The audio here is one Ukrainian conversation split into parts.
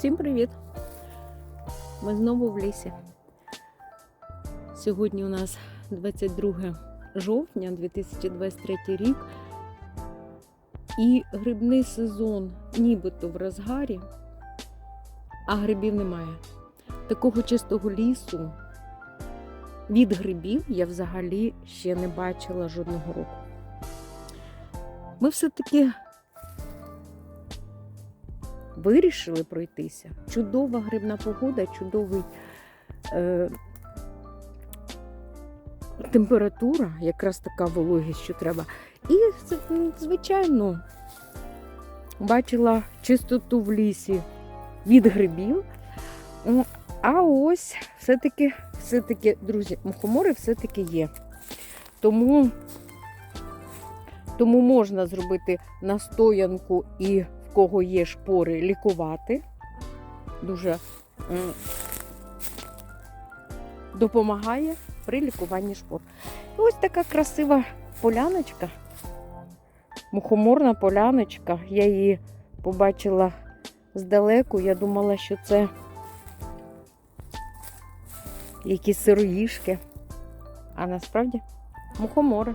Всім привіт! Ми знову в лісі. Сьогодні у нас 22 жовтня 2023 рік. І грибний сезон нібито в розгарі, а грибів немає. Такого чистого лісу від грибів я взагалі ще не бачила жодного року. Ми все-таки вирішили пройтися. Чудова грибна погода, чудовий е, температура, якраз така вологість, що треба. І, звичайно, бачила чистоту в лісі від грибів. А ось все-таки, все-таки, друзі, мухомори все-таки є. Тому, тому можна зробити настоянку і в кого є шпори, лікувати. Дуже допомагає при лікуванні шпор. І ось така красива поляночка. Мухоморна поляночка. Я її побачила здалеку. Я думала, що це якісь сироїшки. А насправді мухомори.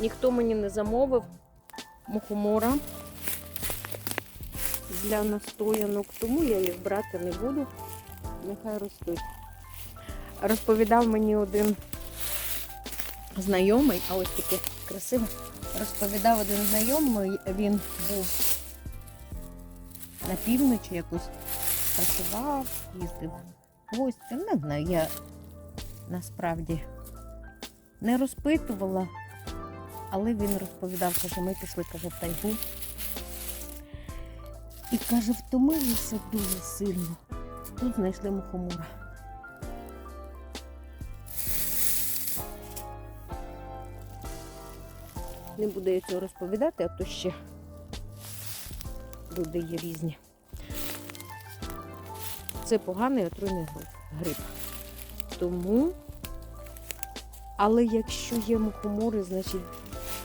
Ніхто мені не замовив мухомора для настоянок, тому я їх брати не буду. Нехай ростуть. Розповідав мені один знайомий, а ось таке красиве. Розповідав один знайомий, він був на півночі якось працював, їздив гості. Не знаю, я насправді не розпитувала. Але він розповідав, каже, ми пішли каже, в тайгу. І каже, втомилися дуже сильно. Тут знайшли мухомора. Не буду я цього розповідати, а то ще люди є різні. Це поганий отруйний гриб-. Тому, але якщо є мухомори, значить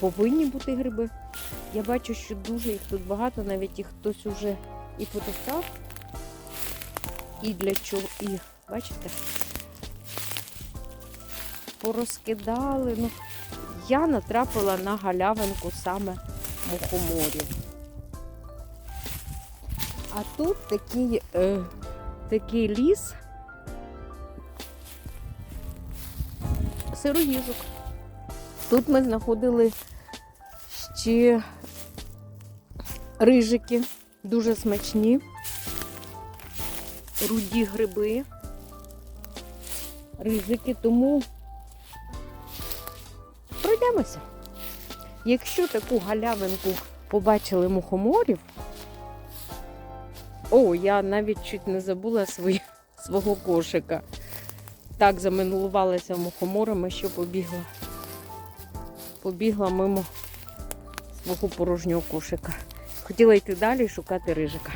повинні бути гриби. Я бачу, що дуже їх тут багато, навіть їх хтось уже і потоптав. І для чого, і бачите, порозкидали. Ну, я натрапила на галявинку саме мухоморів. А тут такий, е, такий ліс сироїжок. Тут ми знаходили ще рижики, дуже смачні, руді гриби, рижики, тому пройдемося. Якщо таку галявинку побачили мухоморів, о, я навіть чуть не забула свої, свого кошика. Так заминулувалася мухоморами, що побігла побігла мимо свого порожнього кошика. Хотіла йти далі і шукати рижика.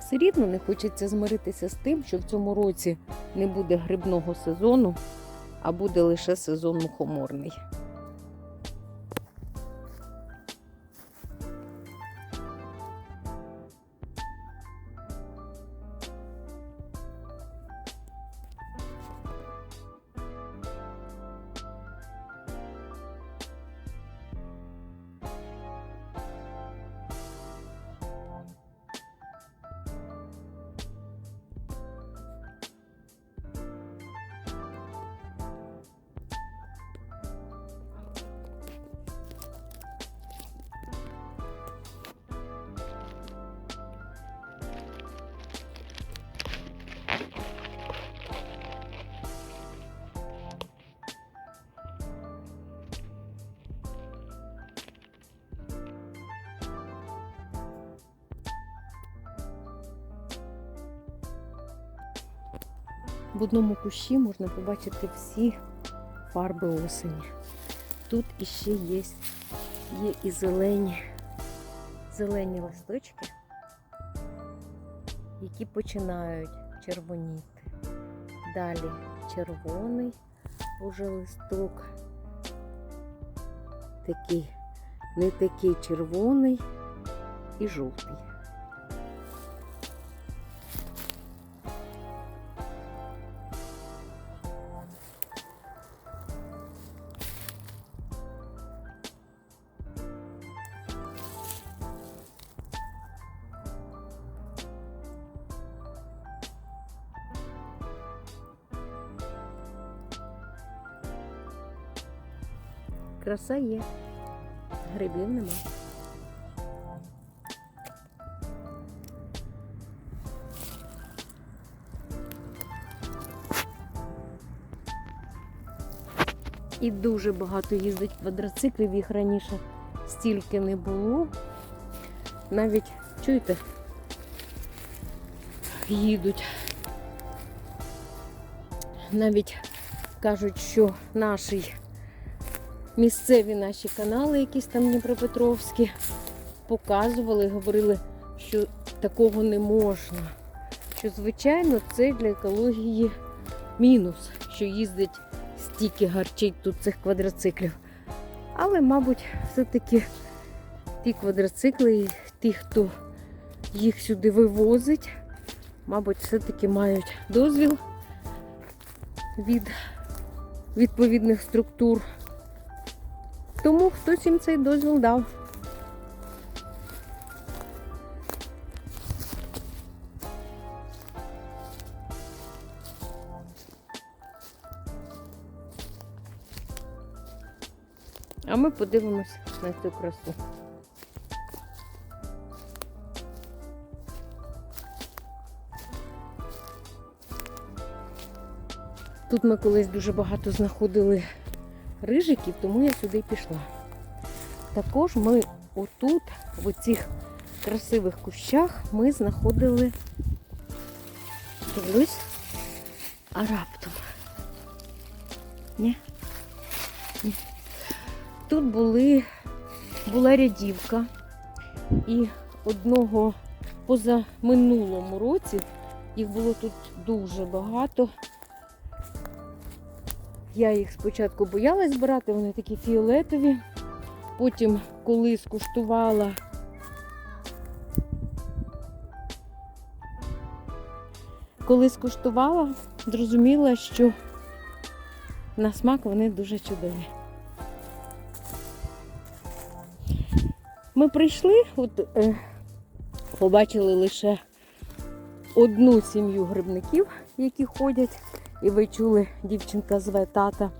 Все рівно не хочеться змиритися з тим, що в цьому році не буде грибного сезону, а буде лише сезон мухоморний. В одному кущі можна побачити всі фарби осені. Тут іще є, є і зелені, зелені листочки, які починають червоніти. Далі червоний, уже листок. Такий, не такий червоний і жовтий. Краса є. Грибів нема. І дуже багато їздить квадроциклів, їх раніше стільки не було. Навіть, чуєте, їдуть. Навіть кажуть, що нашій місцеві наші канали, якісь там Дніпропетровські, показували, говорили, що такого не можна. Що, звичайно, це для екології мінус, що їздить стільки гарчить тут цих квадроциклів. Але, мабуть, все-таки ті квадроцикли, і ті, хто їх сюди вивозить, мабуть, все-таки мають дозвіл від відповідних структур. Тому хтось їм цей дозвіл дав. А ми подивимось на цю красу. Тут ми колись дуже багато знаходили рижиків, тому я сюди пішла. Також ми отут, в цих красивих кущах, ми знаходили, дивлюсь, а раптом. Ні? Ні. Тут були, була рядівка і одного позаминулому році їх було тут дуже багато. Я їх спочатку боялась брати, вони такі фіолетові. Потім, коли скуштувала, коли скуштувала, зрозуміла, що на смак вони дуже чудові. Ми прийшли, от е, побачили лише одну сім'ю грибників, які ходять. І ви чули, дівчинка зве тата.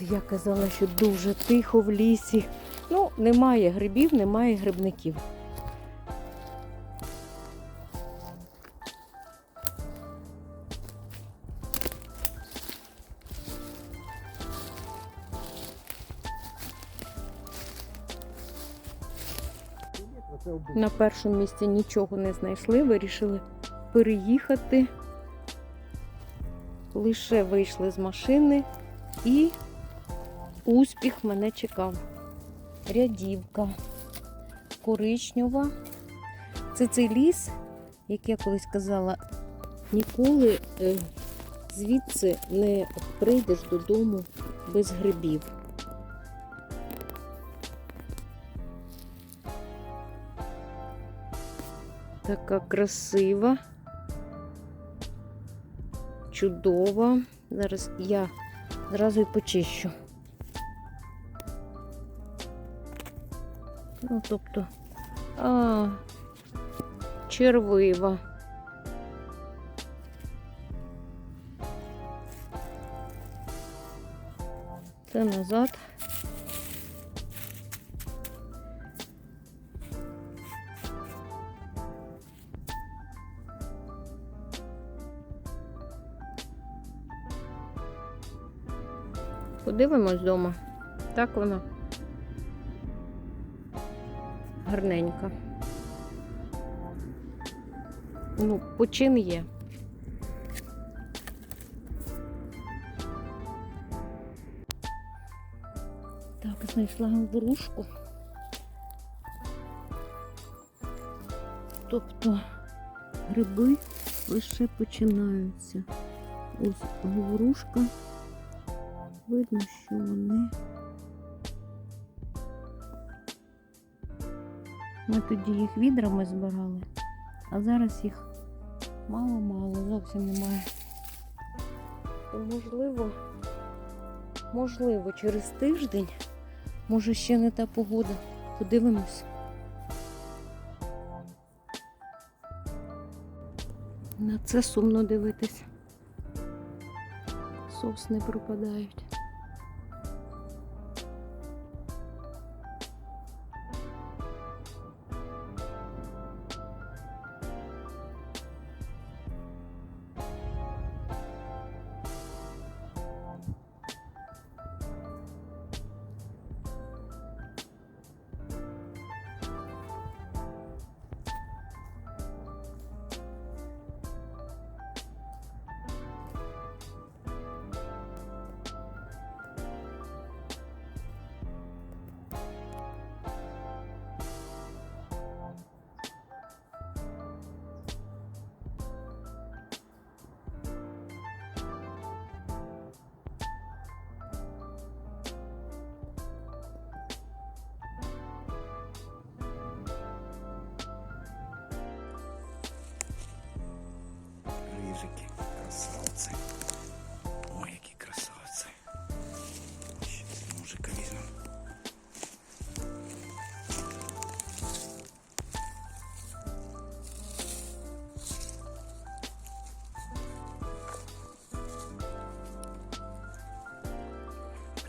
Я казала, що дуже тихо в лісі. Ну, немає грибів, немає грибників. На першому місці нічого не знайшли, вирішили переїхати. Лише вийшли з машини і успіх мене чекав. Рядівка коричнева. Це цей ліс, як я колись казала, ніколи е, звідси не прийдеш додому без грибів. Така красива, чудова. Зараз я зразу і почищу. Ну, тобто, а, червива. Це назад. Подивимось вдома. Так вона гарненька. Ну, почин є. Так, знайшла ворушку. Тобто гриби лише починаються. Ось говорушка. Видно, що вони. Ми тоді їх відрами збирали, а зараз їх мало-мало, зовсім немає. То можливо, можливо, через тиждень, може ще не та погода. Подивимось. На це сумно дивитись. Сосни пропадають.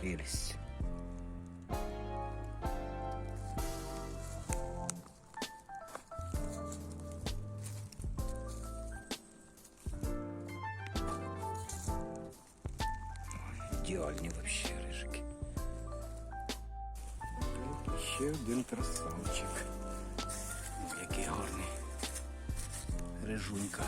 Прелесть. Ідеальні вообще рижики. Так, і ще один красавчик. Який гарний. Рижунька.